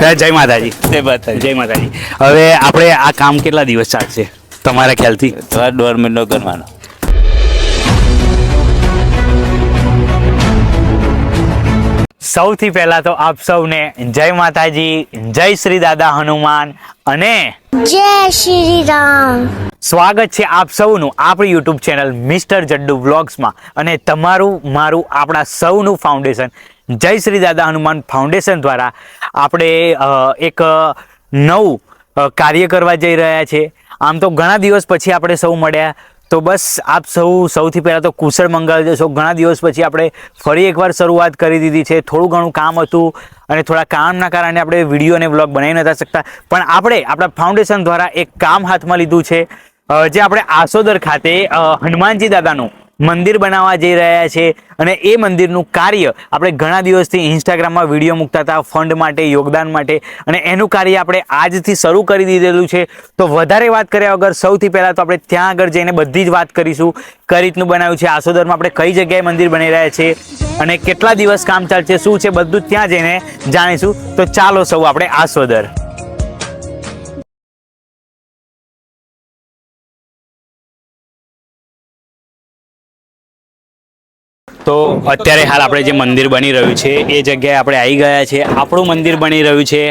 જય માતાજી. જય માતાજી. જય માતાજી. હવે આપણે આ કામ કેટલા દિવસ ચાલશે તમારા ખ્યાલથી? દોઢ મહિનો કરવાનો. સૌથી પહેલા તો આપ સૌને જય માતાજી જય શ્રી દાદા હનુમાન અને જય શ્રી રામ. સ્વાગત છે આપ સૌનું આપણી યુટ્યુબ ચેનલ મિસ્ટર જડ્ડુ બ્લોગ્સમાં અને તમારું મારું આપણા સૌનું ફાઉન્ડેશન જય શ્રી દાદા હનુમાન ફાઉન્ડેશન દ્વારા આપણે એક નવું કાર્ય કરવા જઈ રહ્યા છે. આમ તો ઘણા દિવસ પછી આપણે સૌ મળ્યા. તો બસ આપ સૌ સૌથી પહેલાં તો કુશળ મંગળ જશો. ઘણા દિવસ પછી આપણે ફરી એકવાર શરૂઆત કરી દીધી છે. થોડું ઘણું કામ હતું અને થોડા કામના કારણે આપણે વીડિયો અને બ્લોગ બનાવી નતા શકતા. પણ આપણે આપણા ફાઉન્ડેશન દ્વારા એક કામ હાથમાં લીધું છે. જે આપણે આસોદર ખાતે હનુમાનજી દાદાનું મંદિર બનાવવા જઈ રહ્યા છે અને એ મંદિરનું કાર્ય આપણે ઘણા દિવસથી ઇન્સ્ટાગ્રામમાં વીડિયો મૂકતા હતા, ફંડ માટે, યોગદાન માટે અને એનું કાર્ય આપણે આજથી શરૂ કરી દીધેલું છે. તો વધારે વાત કર્યા વગર સૌથી પહેલાં તો આપણે ત્યાં આગળ જઈને બધી જ વાત કરીશું, કઈ રીતનું બનાવ્યું છે, આસોદરમાં આપણે કઈ જગ્યાએ મંદિર બની રહ્યા છે અને કેટલા દિવસ કામ ચાલશે, શું છે, બધું ત્યાં જઈને જાણીશું. તો ચાલો સૌ આપણે આસોદર. તો અત્યારે હાલ આપણે જે મંદિર બની રહ્યું છે, એ જગ્યાએ આપણે આવી ગયા છે આપણું મંદિર બની રહ્યું છે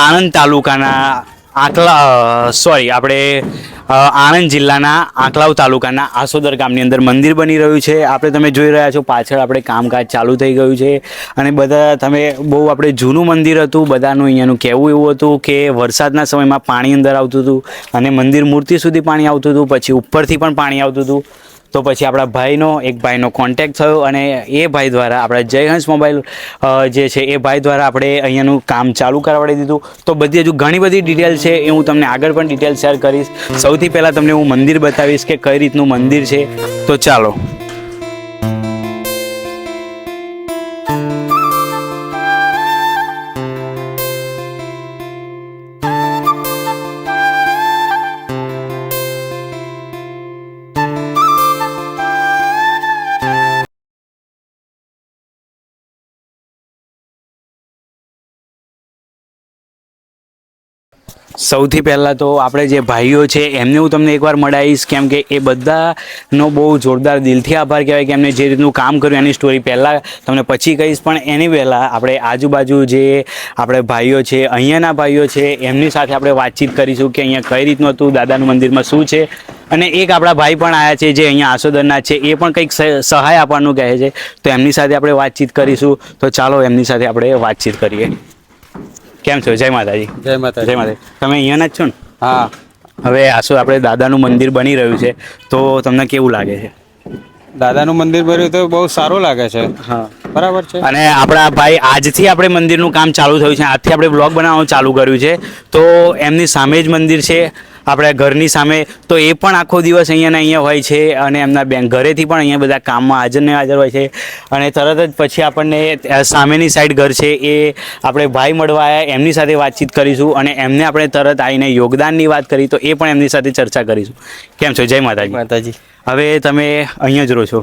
આણંદ તાલુકાના આંકલા સોરી આપણે આણંદ જિલ્લાના આંકલાવ તાલુકાના આસોદર ગામની અંદર મંદિર બની રહ્યું છે. આપણે તમે જોઈ રહ્યા છો, પાછળ આપણે કામકાજ ચાલુ થઈ ગયું છે. અને બધા તમે, બહુ આપણે જૂનું મંદિર હતું, બધાનું અહીંયાનું કહેવું એવું હતું કે વરસાદના સમયમાં પાણી અંદર આવતું હતું અને મંદિર મૂર્તિ સુધી પાણી આવતું હતું, પછી ઉપરથી પણ પાણી આવતું હતું. તો પછી આપણા ભાઈનો, એક ભાઈનો કોન્ટેક્ટ થયો અને એ ભાઈ દ્વારા આપણા જયહંસ મોબાઈલ જે છે એ ભાઈ દ્વારા આપણે અહીંયાનું કામ ચાલુ કરાવડી દીધું. તો બધી હજુ ઘણી બધી ડિટેલ છે એ હું તમને આગળ પણ ડિટેલ શેર કરીશ. સૌથી પહેલાં તમને હું મંદિર બતાવીશ કે કઈ રીતનું મંદિર છે. તો ચાલો. સૌથી પહેલાં તો આપણે જે ભાઈઓ છે, એમને હું તમને એકવાર મળાવીશ કેમ કે એ બધાનો બહુ જોરદાર દિલથી આભાર કહેવાય કે એમને જે રીતનું કામ કર્યું એની સ્ટોરી પહેલાં તમને પછી કહીશ, પણ એની પહેલાં આપણે આજુબાજુ જે આપણે ભાઈઓ છે, અહીંયાના ભાઈઓ છે, એમની સાથે આપણે વાતચીત કરીશું કે અહીંયા કઈ રીતનું હતું, દાદાનું મંદિરમાં શું છે અને એક આપણા ભાઈ પણ આવ્યા છે જે અહીંયા આસોદરના છે, એ પણ કંઈક સહાય આપવાનું કહે છે, તો એમની સાથે આપણે વાતચીત કરીશું. તો ચાલો એમની સાથે આપણે વાતચીત કરીએ. કેમ છો? જય માતાજી. જય માતા જય માતા તમે અહીંયાના જ છો ને? હા. હવે આસો આપણે દાદાનું મંદિર બની રહ્યું છે તો તમને કેવું લાગે છે? દાદાનું મંદિર બન્યું તો બહુ સારું લાગે છે. હા. બરાબર છે. અને આપણા ભાઈ આજથી આપણે મંદિરનું કામ ચાલુ થયું છે. આજથી આપણે બ્લોગ બનાવવાનું ચાલુ કર્યું છે. તો એમની સામે જ મંદિર છે. આપણા ઘરની સામે તો એ પણ આખો દિવસ અહીંયા અહીંયા હોય છે અને એમના બેન ઘરેથી પણ અહીંયા બધા કામમાં હાજર ને હાજર હોય છે. અને તરત જ પછી આપણને સામેની સાઈડ ઘર છે એ આપણે ભાઈ મળવા આવ્યા એમની સાથે વાતચીત કરીશું અને એમને આપણે તરત આવીને યોગદાનની વાત કરી તો એ પણ એમની સાથે ચર્ચા કરીશું. કેમ છો? જય માતાજી. માતાજી. હવે તમે અહીંયા જ રહો છો.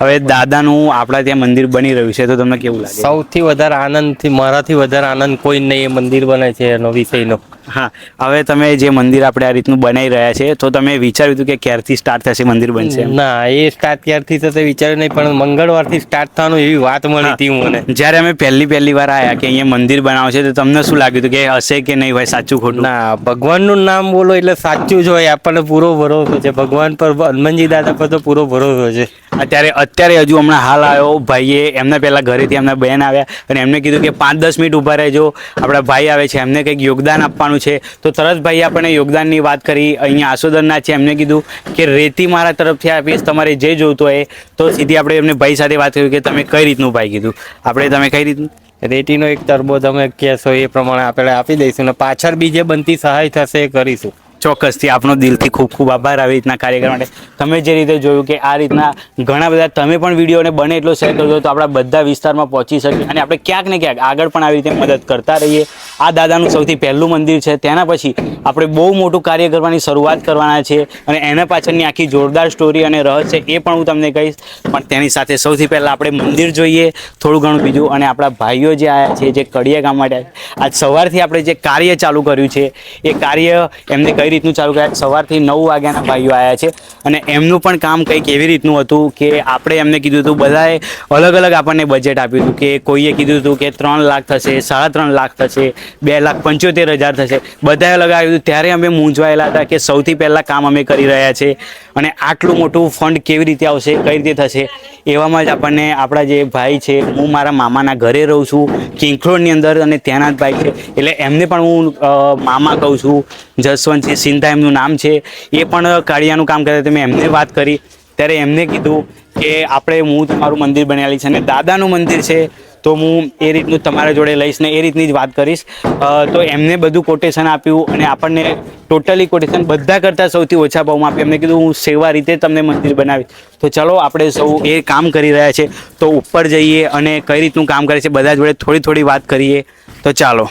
હવે દાદાનું આપણા ત્યાં મંદિર બની રહ્યું છે તો તમને કેવું લાગે? સૌથી વધારે આનંદથી મારાથી વધારે આનંદ કોઈ નહીં એ મંદિર બને છે એનો વિષયનો. હા હવે તમે જે મંદિર આપણે આ રીતનું બનાવી રહ્યા છે તો તમે વિચાર્યું હતું કે ક્યારથી સ્ટાર્ટ થશે મંદિર બનશે ના એ સ્ટાર્ટ ક્યારથી થશે વિચાર્યું નહીં પણ મંગળવારથી સ્ટાર્ટ થવાનું એવી વાત મળી હતી મને. જ્યારે અમે પહેલી પહેલી વાર આવ્યા કે અહીંયા મંદિર બનાવશે તો તમને શું લાગ્યું હતું કે હશે કે નહીં ભાઈ સાચું ખોટું? ના ભગવાનનું નામ બોલો એટલે સાચું જ હોય આપણને પૂરો ભરોસો છે. ભગવાન પર હનુમાનજી દાદા પર તો પૂરો ભરોસો છે. અત્યારે અત્યારે હજુ હમણાં હાલ આવ્યો ભાઈએ, એમના પહેલાં ઘરેથી એમના બેન આવ્યા અને એમને કીધું કે પાંચ દસ મિનિટ ઊભા રહેજો, આપણા ભાઈ આવે છે, એમને કંઈક યોગદાન આપવાનું છે. તો તરત ભાઈ આપણને યોગદાનની વાત કરી, અહીંયા આસોદરના છે, એમને કીધું કે રેતી મારા તરફથી આપીશ, તમારે જે જોઈતું હોય તો સીધી આપણે એમને ભાઈ સાથે વાત કરી કે તમે કઈ રીતનું ભાઈ કીધું? આપણે તમે કઈ રીતનું? રેટીનો એક તરબો તમે કહેશો એ પ્રમાણે આપણે આપી દઈશું ને પાછળ બી જે બનતી સહાય થશે એ કરીશું. ચોક્કસથી આપનો દિલથી ખૂબ ખૂબ આભાર આવી રીતના કાર્યક્રમ માટે. તમે જે રીતે જોયું કે આ રીતના ઘણા બધા તમે પણ વિડીયોને બને એટલો શેર કરજો તો આપણા બધા વિસ્તારમાં પહોંચી શકીએ અને આપણે ક્યાંક ને ક્યાંક આગળ પણ આવી રીતે મદદ કરતા રહીએ. આ દાદાનું સૌથી પહેલું મંદિર છે. તેના પછી આપણે બહુ મોટું કાર્ય કરવાની શરૂઆત કરવાના છે અને એના પાછળની આખી જોરદાર સ્ટોરી અને રહસ્ય એ પણ હું તમને કહીશ. પણ તેની સાથે સૌથી પહેલાં આપણે મંદિર જોઈએ, થોડું ઘણું બીજું. અને આપણા ભાઈઓ જે આવ્યા છે, જે કડિયા ગામ માટે આજ સવારથી આપણે જે કાર્ય ચાલુ કર્યું છે, એ કાર્ય એમને કઈ રીતનું ચાલુ કર્યા? સવારથી નવ વાગ્યાના ભાઈઓ આવ્યા છે. અને એમનું પણ કામ કંઈક એવી રીતનું હતું કે આપણે એમને કીધું હતું, બધાએ અલગ અલગ આપણને બજેટ આપ્યું હતું કે કોઈએ કીધું હતું કે ત્રણ લાખ થશે, સાડા ત્રણ લાખ થશે બે લાખ પંચોતેર હજાર થશે. બધાએ લગાવ્યું હતું. ત્યારે અમે મૂંઝવાયેલા હતા કે સૌથી પહેલાં કામ અમે કરી રહ્યા છે અને આટલું મોટું ફંડ કેવી રીતે આવશે, કઈ રીતે થશે, એવામાં જ આપણને આપણા જે ભાઈ છે, હું મારા મામાના ઘરે રહું છું કિંખરોડની અંદર અને ત્યાંના જ ભાઈ છે. એટલે એમને પણ હું મામા કહું છું જસવંતસિંહ સિંધા એમનું નામ છે, એ પણ કાળિયાનું કામ કરે. મેં એમને વાત કરી. ત્યારે એમને કીધું કે આપણે, હું તમારું મંદિર બનાવેલી છે અને દાદાનું મંદિર છે. તો હું એ રીતનું તમારા જોડે લઈશ ને એ રીતની જ વાત કરીશ. તો એમને બધું કોટેશન આપ્યું અને આપણને ટોટલી કોટેશન બધા કરતાં સૌથી ઓછા ભાવમાં આપ્યું. એમને કીધું હું સેવા રીતે તમને મંદિર બનાવીશ. તો ચલો, આપણે સૌ એ કામ કરી રહ્યા છે. તો ઉપર જઈએ અને કઈ રીતનું કામ કરે છે, બધા જોડે થોડી થોડી વાત કરીએ. તો ચાલો.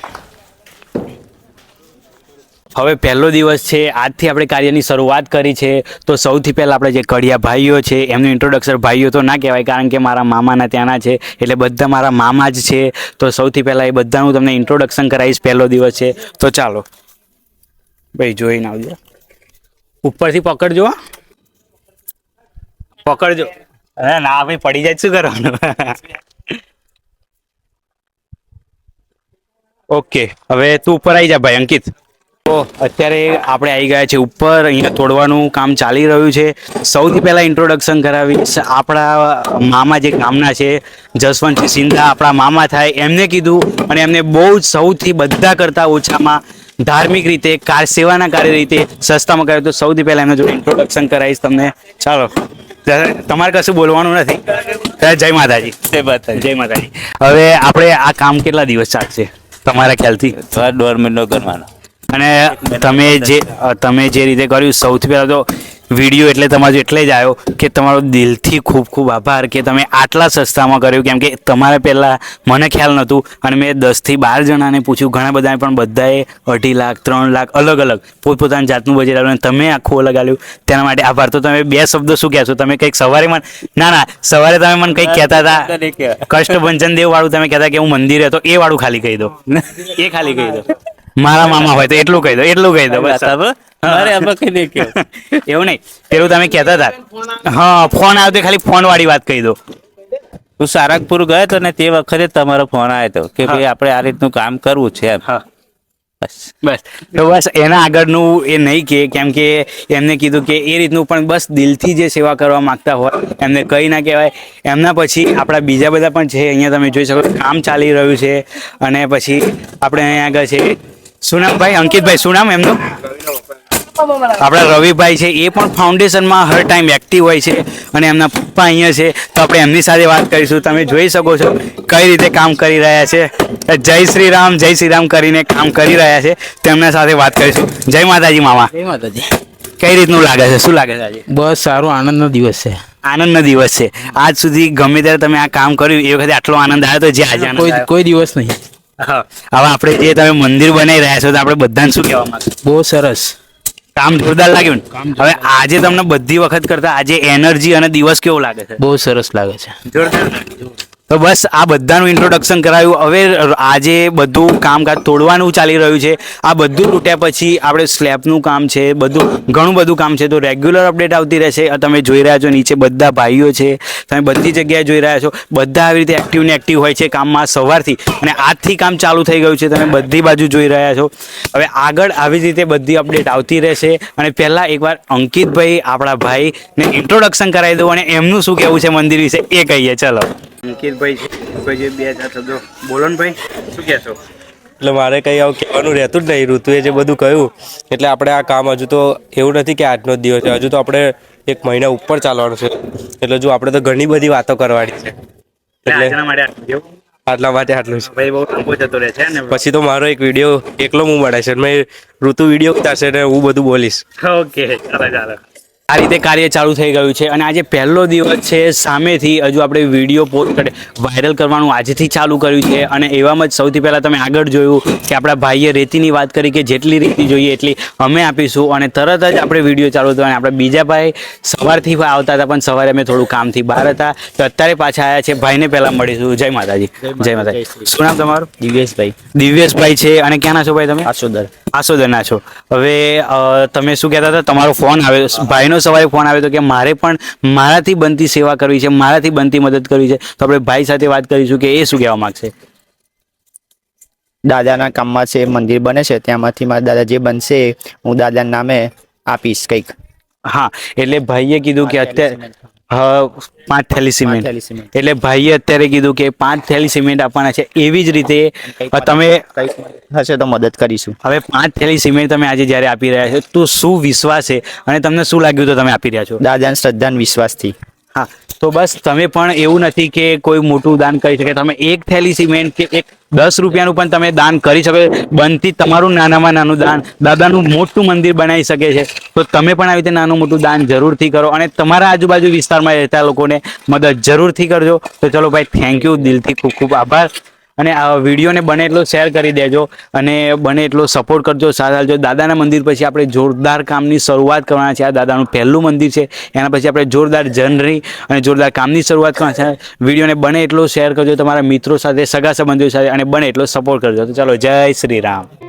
હવે પહેલો દિવસ છે, આજથી આપણે કાર્યની શરૂઆત કરી છે. તો સૌથી પહેલાં આપણે જે કડિયા ભાઈઓ છે, એમનું ઇન્ટ્રોડક્શન ભાઈઓ તો ના કહેવાય, કારણ કે મારા મામાના ત્યાંના છે, એટલે બધા મારા મામા જ છે. તો સૌથી પહેલાં એ બધાનું તમને ઇન્ટ્રોડક્શન કરાવીશ, પહેલો દિવસ છે. તો ચાલો. ભાઈ, જોઈને આવજો. ઉપરથી પકડજો. પકડજો. ના, ભાઈ, પડી જાય, શું કરવાનું? ઓકે હવે તું ઉપર આવી જા, ભાઈ, અંકિત. તો અત્યારે આપણે આવી ગયા છે ઉપર. અહીંયા તોડવાનું કામ ચાલી રહ્યું છે. સૌથી પહેલા ઇન્ટ્રોડક્શન કરાવીશ. આપણા મામા જે ગામના છે જસવંતસિંહ સિંધા આપણા મામા થાય એમને કીધું અને એમને બહુ જ સૌથી બધા કરતાં ઓછામાં ધાર્મિક રીતે કાર સેવાના કાર્ય રીતે સસ્તામાં કર્યું. તો સૌથી પહેલા એમને જોડે ઇન્ટ્રોડક્શન કરાવીશ તમને. ચાલો. તમારે કશું બોલવાનું નથી? જય માતાજી. જય માતાજી. જય માતાજી. હવે આપણે આ કામ કેટલા દિવસ ચાલશે? તમારા ખ્યાલથી? દોઢ મહિનો કરવાનો. અને તમે જે તમે જે રીતે કર્યું સૌથી પહેલાં તો વીડિયો એટલે તમારો એટલે જ આવ્યો કે તમારો દિલથી ખૂબ ખૂબ આભાર કે તમે આટલા સસ્તામાં કર્યું કેમ કે તમારે પહેલાં મને ખ્યાલ નહોતું અને મેં દસથી બાર જણાને પૂછ્યું ઘણા બધાને પણ બધાએ અઢી લાખ ત્રણ લાખ અલગ અલગ પોતપોતાની જાતનું બજેટ આવ્યું અને તમે આખું અલગ આવ્યું તેના માટે આભાર તો તમે બે શબ્દો શું કહેશો તમે કંઈક સવારે મને ના ના સવારે તમે મને કંઈક કહેતા હતા કષ્ટભંજન દેવ વાળું તમે કહેતા કે હું મંદિરે હતો એ વાળું ખાલી કહી દો એ ખાલી કહી દો મારા મામા હોય તો એટલું કહી દો એટલું કહી દો બસ. કઈ નહીં કેવું એવું નહીં. પેલું તમે કહેતા હતા. હા ફોન આવતો ખાલી ફોન વાળી વાત કહી દો. હું સારંગપુર ગયો હતો ને તે વખતે તમારો ફોન આવ્યો હતો કે ભાઈ આપણે આ રીતનું કામ કરવું છે એમ. હા. બસ. બસ. તો બસ એના આગળનું એ નહીં કે કેમ કે એમને કીધું કે એ રીતનું પણ બસ દિલથી જે સેવા કરવા માંગતા હોય એમને કંઈ ના કહેવાય. એમના પછી આપણા બીજા બધા પણ છે અહીંયા તમે જોઈ શકો કામ ચાલી રહ્યું છે. અને પછી આપણે અહીંયા આગળ છે શું નામ ભાઈ? અંકિતભાઈ શું નામ એમનું? આપણા રવિભાઈ છે એ પણ ફાઉન્ડેશનમાં હર ટાઈમ એક્ટિવ હોય છે અને એમના પપ્પા અહીંયા છે. તો આપણે એમની સાથે વાત કરીશું. તમે જોઈ શકો છો કઈ રીતે કામ કરી રહ્યા છે. જય શ્રી રામ જય શ્રી રામ કરીને કામ કરી રહ્યા છે. તેમના સાથે વાત કરીશું. જય માતાજી મામા. જય માતાજી. કઈ રીતનું લાગે છે? શું લાગે છે આજે? બસ સારો આનંદનો દિવસ છે. આનંદનો દિવસ છે. આજ સુધી ગમે ત્યારે તમે આ કામ કર્યું એ વખતે આટલો આનંદ આવ્યો તો જે આજે કોઈ કોઈ દિવસ નહીં. હવે આપણે જે તમે મંદિર બનાવી રહ્યા છો તો આપણે બધાને શું કહેવા માંગો? બહુ સરસ. કામ જોરદાર લાગ્યું ને? હવે આજે તમને બધી વખત કરતા આજે એનર્જી અને દિવસ કેવો લાગે છે? બહુ સરસ લાગે છે. તો બસ આ બધાનું ઇન્ટ્રોડક્શન કરાયું. હવે આજે બધું કામકાજ તોડવાનું ચાલી રહ્યું છે. આ બધું તૂટ્યા પછી આપણે સ્લેબનું કામ છે, બધું, ઘણું બધું કામ છે. તો રેગ્યુલર અપડેટ આવતી રહેશે. તમે જોઈ રહ્યા છો, નીચે બધા ભાઈઓ છે. તમે બધી જગ્યાએ જોઈ રહ્યા છો. બધા આવી રીતે એક્ટિવ ને એક્ટિવ હોય છે કામમાં સવારથી. અને આજથી કામ ચાલુ થઈ ગયું છે. તમે બધી બાજુ જોઈ રહ્યા છો. હવે આગળ આવી રીતે બધી અપડેટ આવતી રહેશે. અને પહેલાં એકવાર અંકિતભાઈ, આપણા ભાઈને ઇન્ટ્રોડક્શન કરાવી દઉં અને એમનું શું કહેવું છે મંદિર વિશે એ કહીએ. ચલો. અંકિતભાઈ છે બે ચાર શબ્દો. બોલો ને ભાઈ શું કહેશો? એટલે મારે કંઈ આવું કહેવાનું રહેતું જ નહીં. ઋતુએ જે બધું કહ્યું એટલે આપણે આ કામ હજુ તો એવું નથી કે આજનો જ દિવસ છે. હજુ તો આપણે એક મહિના ઉપર ચાલવાનું છે. એટલે જો આપણે તો ઘણી બધી વાતો કરવાની છે. એટલે આટલું માટે આટલું છે ભાઈ બહુ લાંબો જતો રહે છે ને. પછી તો મારો એક વીડિયો એકલો હું બનાવીશ મેં ઋતુ વીડિયો ઉતારશે ને હું બધું બોલીશ. ઓકે ચાલો ચાલો. આ રીતે કાર્ય ચાલુ થઈ ગયું છે અને આજે પહેલો દિવસ છે સામેથી હજુ આપણે વીડિયો પોસ્ટ કરે વાયરલ કરવાનું આજથી ચાલુ કર્યું છે અને એવામાં જ સૌથી પહેલાં તમે આગળ જોયું કે આપણા ભાઈએ રેતીની વાત કરી કે જેટલી રેતી જોઈએ એટલી અમે આપીશું અને તરત જ આપણે વીડિયો ચાલુ થયો અને આપણા બીજા ભાઈ સવારથી આવતા હતા પણ સવારે અમે થોડું કામથી બહાર હતા. તો અત્યારે પાછા આવ્યા છે ભાઈને પહેલાં મળીશું. જય માતાજી. જય માતાજી. શું નામ તમારું? દિવ્યેશભાઈ. દિવ્યેશભાઈ છે. અને ક્યાંના છો ભાઈ તમે? આસોદર. આસોદરના છો. હવે તમે શું કહેતા હતા? તમારો ફોન આવ્યો. ભાઈનો સવારે ફોન આવ્યો હતો કે મારે પણ મારાથી બનતી સેવા કરવી છે મારાથી બનતી મદદ કરવી છે. તો આપણે ભાઈ સાથે વાત કરીશું કે એ શું કહેવા માંગશે? દાદાના કામમાં છે મંદિર બને છે ત્યાંમાંથી મારા દાદા જે બનશે હું દાદાના નામે આપીશ કંઈક. હા એટલે ભાઈએ કીધું કે અત્યારે હા પાંચ થેલી સિમેન્ટ. એટલે ભાઈએ અત્યારે કીધું કે પાંચ થેલી સિમેન્ટ આપવાના છે. એવી જ રીતે તમે હશે તો મદદ કરીશું. હવે પાંચ થેલી સિમેન્ટ તમે આજે જ્યારે આપી રહ્યા છો તો શું વિશ્વાસ છે? અને તમને શું લાગ્યું તો તમે આપી રહ્યા છો? દાદાના શ્રદ્ધા વિશ્વાસથી. હા તો બસ તમે પણ એવું નથી કે કોઈ મોટું દાન કરી શકે. તમે એક થેલી સિમેન્ટ કે એક દસ રૂપિયાનું પણ તમે દાન કરી શકો. બનતી તમારું નાનામાં નાનું દાન. દાદાનું મોટું મંદિર બનાવી શકે છે. તો તમે પણ આવી રીતે નાનું મોટું દાન જરૂરથી કરો અને તમારા આજુબાજુ વિસ્તારમાં રહેતા લોકોને મદદ જરૂરથી કરજો. તો ચલો ભાઈ થેન્ક યુ દિલથી ખૂબ ખૂબ આભાર. અને આ વિડીયોને બને એટલો શેર કરી દેજો અને બને એટલો સપોર્ટ કરજો. સાથ આપજો દાદાના મંદિર પછી આપણે જોરદાર કામની શરૂઆત કરવાના છે. આ દાદાનું પહેલું મંદિર છે. એના પછી આપણે જોરદાર જનરી અને જોરદાર કામની શરૂઆત કરવાના છે. વિડીયોને બને એટલો શેર કરજો તમારા મિત્રો સાથે, સગા સંબંધીઓ સાથે, અને બને એટલો સપોર્ટ કરજો. તો ચાલો, જય શ્રી રામ.